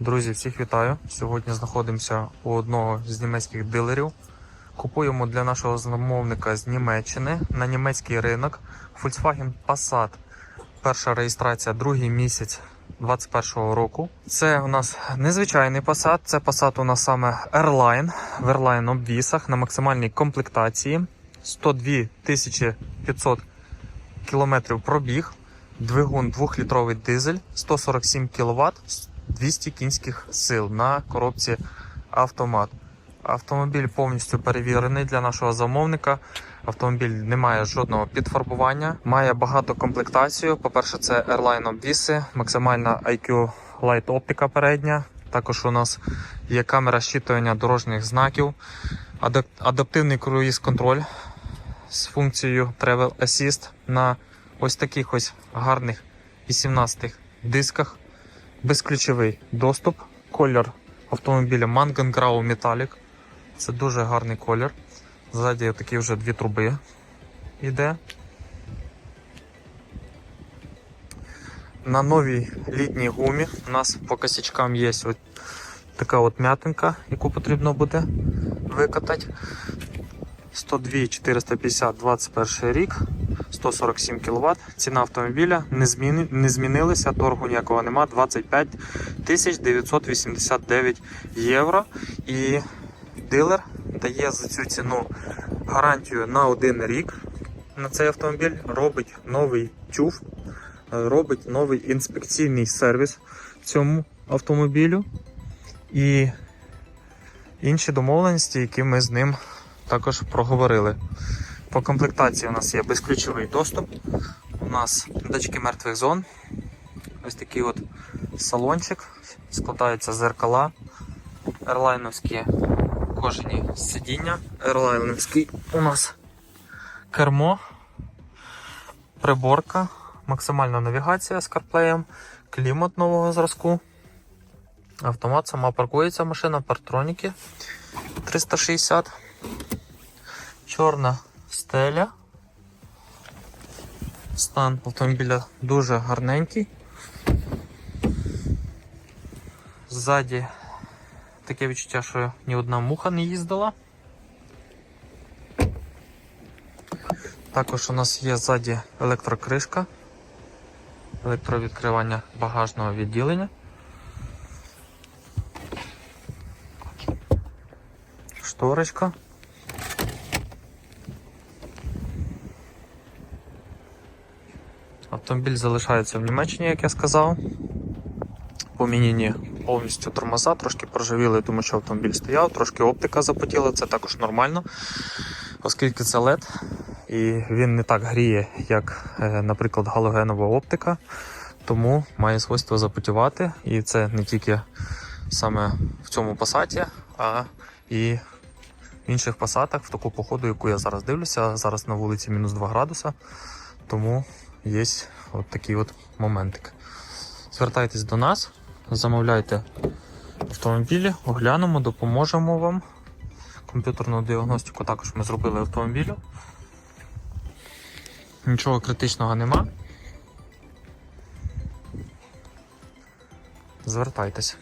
Друзі, всіх вітаю! Сьогодні знаходимося у одного з німецьких дилерів. Купуємо для нашого замовника з Німеччини на німецький ринок Volkswagen Passat. Перша реєстрація другий місяць 2021 року. Це у нас незвичайний Passat. Це Passat у нас саме Airline в Airline обвісах на максимальній комплектації. 102 500 кілометрів пробіг. Двигун 2-літровий дизель, 147 кВт, 200 кінських сил на коробці автомат. Автомобіль повністю перевірений для нашого замовника. Автомобіль не має жодного підфарбування, має багато комплектацію. По-перше, це Airline обвіси, максимальна IQ Light оптика передня. Також у нас є камера щитування дорожніх знаків, адаптивний круїз контроль з функцією Travel Assist на ось таких ось гарних 18 дисках. Безключовий доступ. Колір автомобіля Mangan Grau Metallic. Це дуже гарний колір. Ззаді такі вже дві труби йде. На новій літній гумі у нас по косячкам є от така от м'ятинка, яку потрібно буде викатати. 102 450 21 рік, 147 кВт. Ціна автомобіля не, зміни, не змінилася, торгу ніякого нема, 25 989 євро. І дилер дає за цю ціну гарантію на один рік на цей автомобіль, робить новий тюф, робить новий інспекційний сервіс цьому автомобілю і інші домовленості, які ми з ним також проговорили. По комплектації у нас є безключовий доступ. У нас датчики мертвих зон. Ось такий от салончик. Складаються зеркала. Ерлайновські кожені сидіння. Ерлайновський у нас кермо, приборка, максимальна навігація з карплеєм, клімат нового зразку. Автомат сама паркується машина, партроніки 360 чорна стеля. Стан автомобіля дуже гарненький. Ззаді таке відчуття, що ні одна муха не їздила. Також у нас є ззаді електрокришка, електровідкривання багажного відділення. Шторочка. Автомобіль залишається в Німеччині, як я сказав. Поміняні повністю тормоза, трошки проживіли, тому що автомобіль стояв, трошки оптика запотіла, це також нормально, оскільки це LED і він не так гріє, як, е, наприклад, галогенова оптика, тому має свойство запотівати. І це не тільки саме в цьому пасаті, а і в інших пасатах, в таку походу, яку я зараз дивлюся. Зараз на вулиці мінус 2 градуса. Тому є от такий от моментик. Звертайтесь до нас, замовляйте автомобілі, оглянемо, допоможемо вам. Комп'ютерну діагностику також ми зробили автомобілю. Нічого критичного нема. Звертайтеся.